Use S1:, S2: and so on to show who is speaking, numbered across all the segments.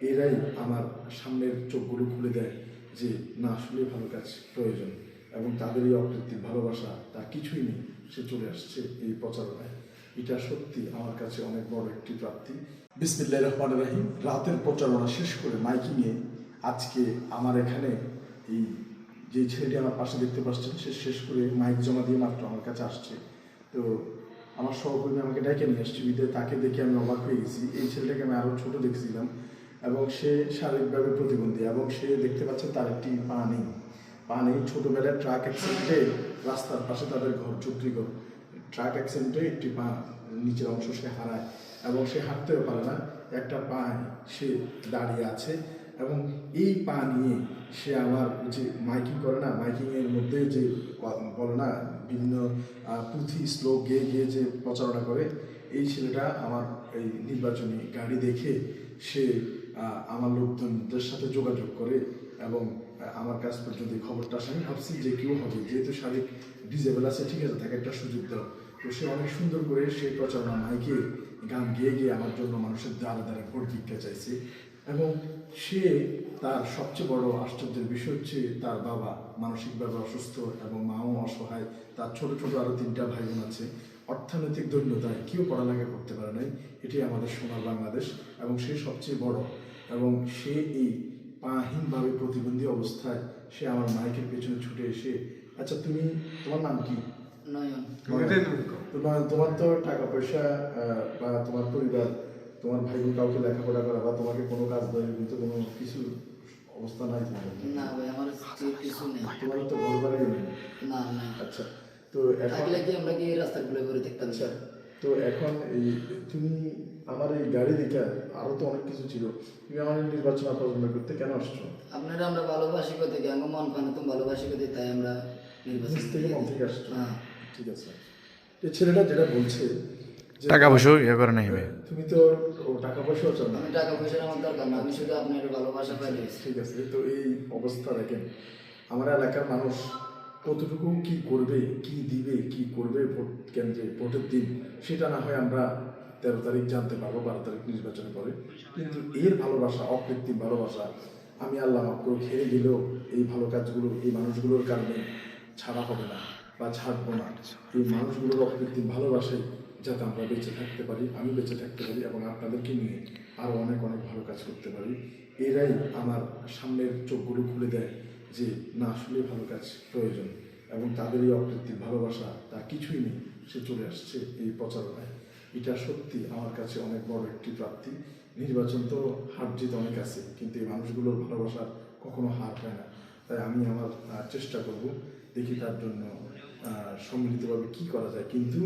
S1: এরাই আমার সামনের চোখগুলো খুলে দেয় যে, না, আসলে ভালো কাজ প্রয়োজন। এবং তাদের এই অকৃত্রিম ভালোবাসা, তার কিছুই নেই। সে চলে আসছে এই প্রচারণায়। এটা সত্যি আমার কাছে অনেক বড় একটি প্রাপ্তি। বিসমিল্লাহ রহমান রাহিম। রাতের প্রচারণা শেষ করে মাইকিংয়ে আজকে আমার এখানে এই যে ছেলেটি আমার পাশে দেখতে পাচ্ছেন, সে শেষ করে মাইক জমা দিয়ে মাত্র আমার কাছে আসছে। তো আমার সহকর্মী আমাকে ডেকে নিয়ে আসছে। তাকে দেখে আমি অবাক হয়ে গেছি। এই ছেলেটাকে আমি আরও ছোট দেখছিলাম। এবং সে শারীরিকভাবে প্রতিবন্ধী এবং সে দেখতে পাচ্ছে তার একটি পা নেই। পা নেই, ছোটোবেলায় ট্রাক অ্যাক্সিডেন্টে রাস্তার পাশে তাদের ঘর চুক্তিঘর ট্রাক অ্যাক্সিডেন্টে একটি পা নিচের অংশ সে হারায় এবং সে হাঁটতেও পারে না। একটা পা সে দাঁড়িয়ে আছে এবং এই পা নিয়ে সে আমার যে মাইকিং করে না মাইকিংয়ের মধ্যে যে বলে না, বিভিন্ন পুঁথি, শ্লোক গেয়ে গিয়ে যে প্রচারণা করে, এই ছেলেটা আমার এই নির্বাচনী গাড়ি দেখে সে আমার লোকজনদের সাথে যোগাযোগ করে এবং আমার কাছ পর্যন্ত এই খবরটা আসে। আমি ভাবছি যে কেউ হবে, যেহেতু শারীরিক ডিজেবল আছে, ঠিক আছে, তাকে একটা সুযোগ দাও। তো সে অনেক সুন্দর করে সেই প্রচারণা মাইকে গান গেয়ে গিয়ে আমার জন্য মানুষের দ্বারা দ্বারা ভোট ভিক্ষা চাইছে। এবং সে তার সবচেয়ে বড় আশ্চর্যের বিষয় হচ্ছে তার বাবা মানসিকভাবে অসুস্থ এবং মাও অসহায়। তার ছোট ছোট আরও তিনটা ভাই বোন আছে। অর্থনৈতিক দৈন্যতায় কেউ পড়ালেখা করতে পারে নাই। এটি আমাদের সোনার বাংলাদেশ এবং সে সবচেয়ে বড়। এবং সে এই পাহীনভাবে প্রতিবন্ধী অবস্থায় সে আমার মাইকের পেছনে ছুটে এসে আচ্ছা তুমি তোমার নাম কি?
S2: নয়ন।
S1: তোমার তোমার তো টাকা পয়সা বা তোমার পরিবার তোমার ভাই বোন কাউকে লেখাপড়া করা বা তোমাকে কোনো কাজ দেয় কিন্তু কোনো কিছু অবস্থা নাই তোমার
S2: না ভাই আমার কিছু নেই।
S1: তোমার তো ঘর বাড়ি নেই?
S2: না নাই
S1: আচ্ছা তো এখন
S2: কি আমরা কি এই রাস্তাগুলো করে দেখতাম?
S1: আচ্ছা তো এখন এই তুমি আমার এই গাড়ি দেখে আরও তো অনেক কিছু ছিল। তুমি আমার নির্বাচন পছন্দ করতে কেন আসছো?
S2: আপনারা আমরা ভালোবাসি কোথা থেকে আমার মন পানে তো ভালোবাসি কোথা তাই আমরা নির্বাচন
S1: থেকে মন থেকে আসছো।
S2: হ্যাঁ।
S1: ঠিক আছে। এই ছেলেটা যেটা বলছে যে
S3: টাকা পয়সা ইয়ে করে নাই ভাই।
S1: তুমি তো টাকা পয়সাও চাও
S2: আমি টাকা পয়সার আমার দরকার না আমি শুধু আপনার ভালোবাসা পাইলে
S1: ঠিক আছে তো এই অবস্থা দেখেন। আমার এলাকার মানুষ কতটুকু কি করবে, কি দিবে, কি করবে ভোট কেন্দ্রে, ভোটের দিন, সেটা না হয় আমরা তেরো তারিখ জানতে পারব, বারো তারিখ নির্বাচনে পরে। কিন্তু এর ভালোবাসা, অকৃত্রিম ভালোবাসা, আমি আল্লাহ করে খেয়ে গেলেও এই ভালো কাজগুলো, এই মানুষগুলোর কারণে ছাড়া হবে না বা ছাড়বো না। এই মানুষগুলোর অকৃত্রিম ভালোবাসায় যাতে আমরা বেঁচে থাকতে পারি, আমি বেঁচে থাকতে পারি এবং আপনাদেরকে নিয়ে আরও অনেক অনেক ভালো কাজ করতে পারি। এরাই আমার সামনের চোখগুলো খুলে দেয়। যে না, আসলে ভালো কাজ প্রয়োজন এবং তাদের এই অকৃত্রিম ভালোবাসা, তার কিছুই নেই। সে চলে আসছে এই প্রচারণায়। এটা সত্যি আমার কাছে অনেক বড় একটি প্রাপ্তি। নির্বাচন তো হার জিত অনেক আছে, কিন্তু এই মানুষগুলোর ভালোবাসার কখনো হার হয় না। তাই আমি আমার চেষ্টা করব দেখি তার জন্য সম্মিলিতভাবে কি করা যায়। কিন্তু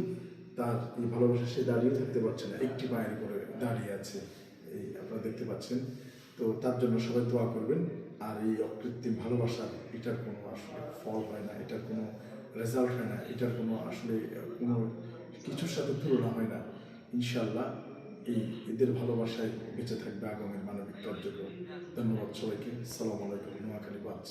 S1: তার এই ভালোবাসা সে দাঁড়িয়ে থাকতে পারছে না। একটি পায়ের উপরে দাঁড়িয়ে আছে। এই আপনারা দেখতে পাচ্ছেন। তো তার জন্য সবাই দোয়া করবেন। আর এই অকৃত্রিম ভালোবাসা এটার কোনো আসলে ফল হয় না, এটার কোনো রেজাল্ট হয় না, এটার কোনো আসলে কোনো কিছুর সাথে তুলনা হয় না। ইনশাল্লাহ এই এদের ভালোবাসায় বেঁচে থাকবে আগামীর মানবিক কার্যক্রম। ধন্যবাদ সবাইকে। সালাম আলাইকুম, নোয়াখালী বাজ